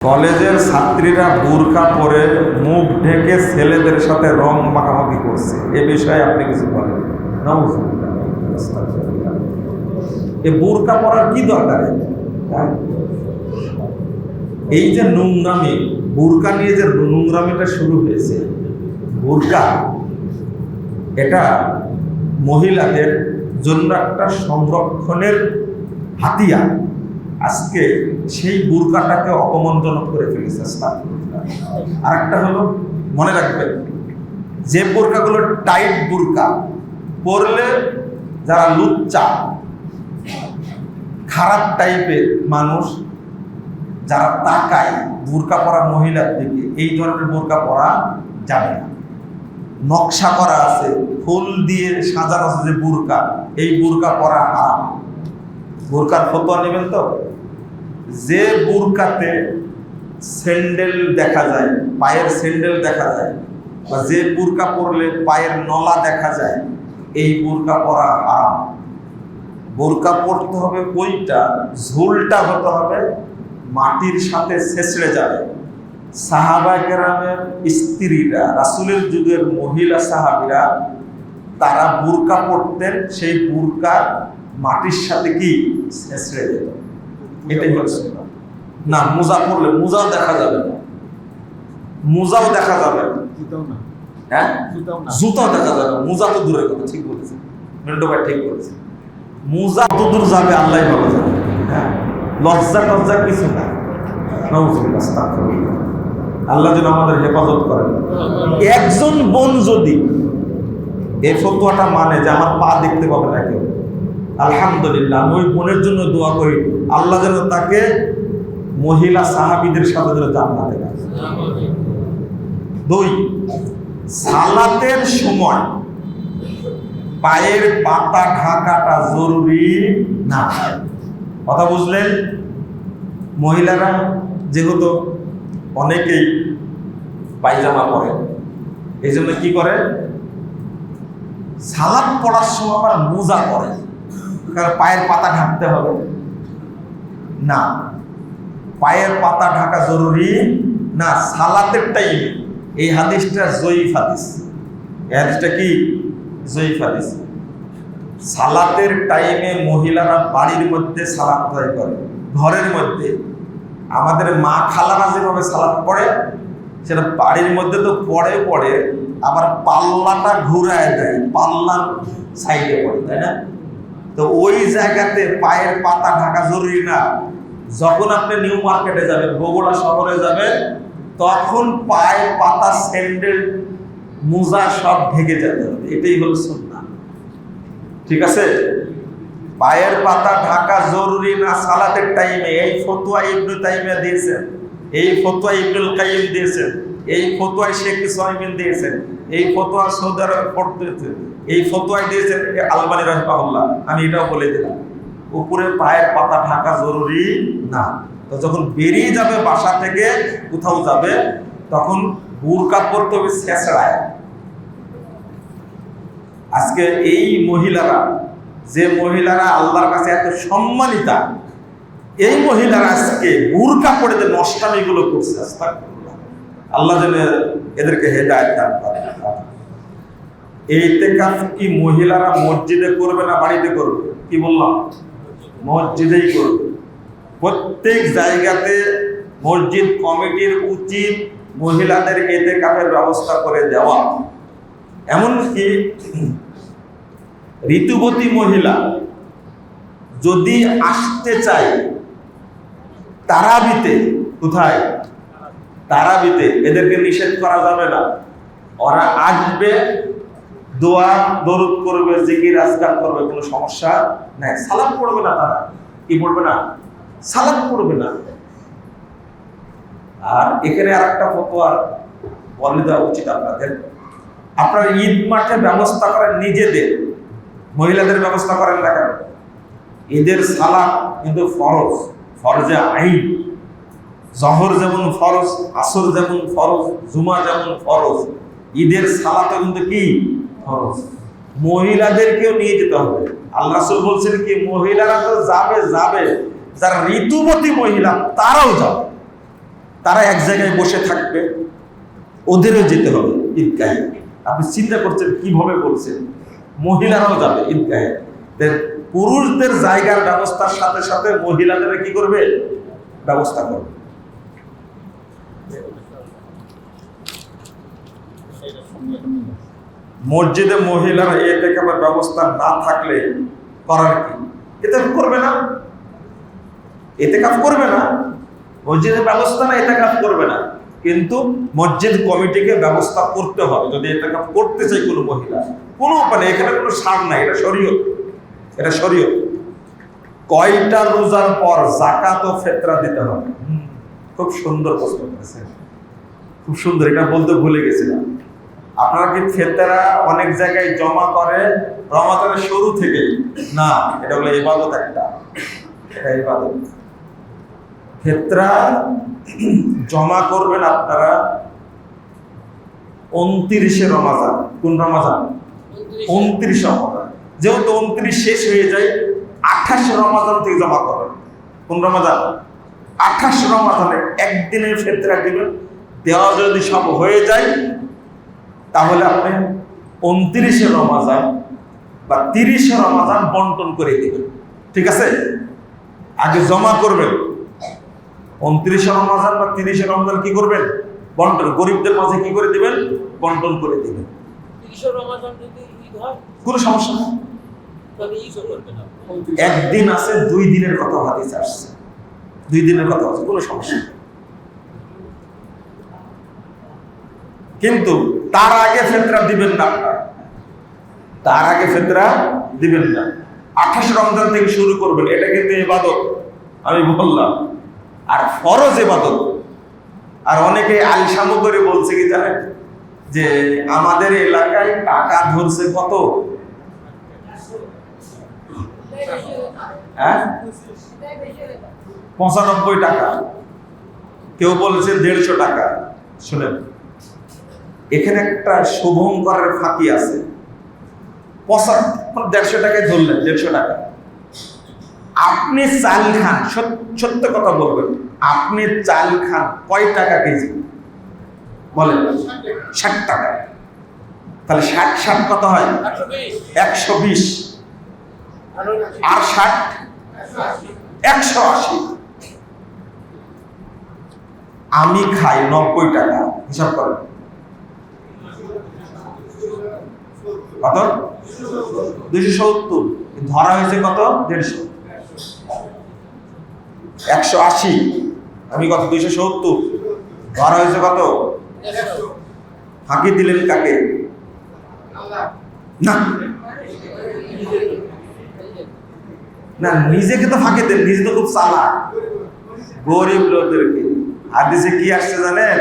কলেজের ছাত্রীরা বোরকা পরে মুখ ঢেকে ছেলেদের সাথে রং মাখামাখি করছে এ বিষয়ে আপনি কিছু বলেন। এ বোরকা পরার কি দরকার হ্যাঁ? এই যে নোংরামি বোরকা নিয়ে যে নোংরামিটা শুরু হয়েছে বোরকা এটা মহিলাদের জন্য একটা সংরক্ষণের হাতিয়ার আজকে সেই বুরকাটাকে অপমন্ত্রণ করে ফেলেছে আর একটা হলো, মনে রাখবেন, যে বোরকাগুলো টাইট বুরকা, পরলে যারা লুচ্চা খারাপ টাইপের মানুষ, যারা তাকায় বোরকা পরা মহিলার দিকে, এই ধরনের বোরকা পরা যাবে না। নকশা করা আছে, ফুল দিয়ে সাজানো আছে যে বুরকা, এই বুরকা পরা হারাম। বুরকার ফতোয়া নেবেন তো? যে বুরকাতে স্যান্ডেল দেখা যায়, পায়ের স্যান্ডেল দেখা যায়, বা যে বুরকা পরলে পায়ের নলা দেখা যায়, এই বুরকা পরা হারাম। বোরকা পরতে হবে ওইটা ঝোলটা হতে হবে, মাটির সাথে ছেঁচড়ে যাবে। সাহাবা কেরামের স্ত্রীরা, রাসুলের যুগের মহিলা সাহাবিরা, তারা বুরকা পরতেন, সেই বুরকা মাটির সাথে কি? ছেঁচড়ে যেত। এটাই হচ্ছে না মোজা পরলে মোজাও দেখা যাবে। না মোজাও দেখা যাবে। হ্যাঁ? জুতাও দেখা যাবে। মোজা তো দূরের কথা ঠিক বলেছে। মেন্ডো ভাই ঠিক বলেছে। মোজা কত দূর যাবে আল্লাহ ভালো জানে। হ্যাঁ? লজ্জা টজ্জা কিছু না। আল্লাহ যেন আমাদের হেফাজত করেন। একজন বোন যদি এই ফতোয়াটা মানে যে আমার পা দেখতে পাবে না কেউ আলহামদুলিল্লাহ, আমি ওই বোনের জন্য দোয়া করি। আল্লাহ যেন তাকে মহিলা সাহাবিদের সাথে যেন জান্নাতে দুই, সালাতের সময় পায়ের পাতা ঢাকাটা জরুরি না? কথা বুঝলেন? মহিলারা যেহেতু অনেকেই পায়জামা পরে, এই জন্য কি করে? সালাদ পড়ার সময় আবার মোজা পরে। কারণ পায়ের পাতা ঢাকতে হবে। না, পায়ের পাতা ঢাকা জরুরি না সালাতের টাইমে এই হাদিসটা জয়ীফ হাদিস। এই হাদিসটা কি? জয়ীফ হাদিস। সালাতের টাইমে মহিলারা বাড়ির মধ্যে সালাত আদায় করে, ঘরের মধ্যে। আমাদের মা খালারা যেভাবে সালাত পড়ে, সেটা বাড়ির মধ্যে তো পড়ে পড়ে, আবার পাল্লাটা ঘুরায় দেয়, পাল্লার সাইডে পড়ে, তাই না? তো ওই জায়গাতে পায়ের পাতা ঢাকা জরুরি না। যখন আপনি নিউ মার্কেটে যাবেন, বগুড়া শহরে যাবেন, তখন পায়ের পাতা, স্যান্ডেল, মোজা সব ঢেকে যেতে হবে। এটাই হলো সুন্নাহ। ঠিক আছে? পায়ের পাতা ঢাকা জরুরি না, সালাতের টাইমে। এই ফতুয়া ইবনু তাইমিয়া দিয়েছেন, এই ফতুয়া ইবনুল কাইয়িম দিয়েছেন, এই ফতুয়া শেখ ইসলামিন দিয়েছেন, এই ফতুয়া সৌদি আরবে পড়তেছে এই ফতুয়া দিয়েছেন আলবানী রহমাহুল্লাহ, আমি এটাও বলে দিলাম। উপরে পায়ের পাতা ঢাকা জরুরি না। তো যখন বেরিয়ে যাবে বাসা থেকে, কোথাও যাবে, তখন বুরকা পরতে হবে ছেঁচড়ায়। আজকে এই মহিলারা, যে মহিলারা আল্লাহর কাছে এত সম্মানিতা, এই মহিলারা আজকে বুরকা পড়ে যে নষ্টামিগুলো করছে। আল্লাহ যেন এদেরকে হেদায়ত দান করে। এই ইতেকাফ কি মহিলারা মসজিদে করবে না বাড়িতে করবে? কি বললাম? মসজিদেই করবে। প্রত্যেক জায়গাতে মসজিদ কমিটির উচিত মহিলাদের এতে কাপের ব্যবস্থা করে দেওয়া। এমনকি ঋতুবতী মহিলা যদি আসতে চায় তারাবিতে, কোথায়? তারাবিতে। এদেরকে নিষেধ করা যাবে না। ওরা আসবে দোয়া, দরুদ করবে জিকির, আজকার করবে কোনো সমস্যা নাই। সালাম পড়বে না তারা। কি পড়বে না? সালাম পড়বে না। আর এখানে আর একটা ফতোয়া বলে দেওয়া উচিত আপনাদের। আপনারা ঈদ মাঠে ব্যবস্থা করেন নিজেদের। মহিলাদের ব্যবস্থা করেন না কেন? ঈদের সালাম কিন্তু ফরজ, ফরজে আইন। জহর যেমন ফরজ, আসর যেমন ফরজ, জুমা যেমন ফরজ। ঈদের সালাতে কিন্তু কি? ফরজ মহিলাদেরকেও নিয়ে যেতে হবে। আল্লাহ বলছেন কি, মহিলারা তো যাবে যাবে। যারা ঋতুবতী মহিলা, তারাও যাবে। তারা এক জায়গায় বসে থাকবে, ওদেরও যেতে হবে ঈদগাহে। আপনি চিন্তা করছেন, কীভাবে বলছেন? মহিলারাও যাবে ঈদগাহে। পুরুষদের জায়গার ব্যবস্থার সাথে সাথে মহিলাদের কি করবে? ব্যবস্থা করবে। মসজিদে মহিলারা এতে কেমন ব্যবস্থা না থাকলে করার কি? এতে করবে না। এতে কাজ করবে না। মসজিদের ব্যবস্থা না এতে কাজ করবে না। কিন্তু মসজিদ কমিটিকে ব্যবস্থা করতে হবে। যদি এটা কাজ করতে চাই কোনো মহিলা, কোনো মানে এখানে কোনো সার নাই, এটা শরীয়ত। এটা শরীয়ত। কয়টা রোজার পর জাকাত ও ফেতরা দিতে হবে? খুব সুন্দর প্রশ্ন করেছেন। খুব সুন্দর, এটা বলতে ভুলে গেছিলাম। আপনারা কি ফেতরা অনেক জায়গায় জমা করে রমাদানের শুরু থেকে না এটা হলো ইবাদত একটা। এটা ইবাদত। ফেতরা জমা করবেন আপনারা উনত্রিশে রমাজান কোন রমাজান উনত্রিশ। রমাজান যেহেতু উনত্রিশ শেষ হয়ে যায় আঠাশ রমাজান থেকে জমা করবেন। কোন রমাজান আঠাশ রমাজানে একদিনের ফেতরা দিবেন। দেওয়া যদি সব হয়ে যায় তাহলে আপনি উনত্রিশে রমাজান বা তিরিশে রমাজান বন্টন করে দিবেন। ঠিক আছে? আগে জমা করবেন। উনত্রিশে রমাজান বা তিরিশে রমজান কি করবেন? বন্টন। গরিবদের মাঝে কি করে দিবেন? বন্টন করে দিবেন। কোনো সমস্যা নেই। একদিন আছে দুই দিনের কথা হাদিস আসছে। দুই দিনের কথা আছে কোনো সমস্যা নেই। কিন্তু তার আগে ফেতরা দিবেন না। তার আগে ফেতরা দিবেন না। আঠাশ রমজান থেকে শুরু করবেন, এটা কিন্তু ইবাদত, আমি বললাম। আর ফরজ ইবাদত। আর অনেকে আলসামো করে বলছে কি জানেন? যে আমাদের এলাকায় টাকা ধরছে কত? হ্যাঁ? পঁচানব্বই টাকা। কেউ বলেছে দেড়শো টাকা। শুনেন। এখানে একটা শুভঙ্করের ফাঁকি আছে। পঁচাত্তর, দেড়শো টাকায় ধরলেন, দেড়শো টাকা। আপনি চাল খান সত্য কথা বলবেন, আপনি চাল খান, কয় টাকা কেজি? বলেন, ষাট টাকা। তাহলে ষাট ষাট কত হয়? একশো বিশ। আর ষাট? একশো আশি। আমি খাই নব্বই টাকা, হিসাব করেন। কত? দুইশো সত্তর। ধরা হয়েছে কত? দেড়শো। একশো আশি। আমি কত? দুইশো সত্তর। ধরা হয়েছে কত? ফাঁকি দিলেন কাকে? না। না, নিজেকে তো ফাঁকি দেন, নিজে তো খুব চালা গরিব লোকদেরকে। আর হাদিসে কি আসছে জানেন?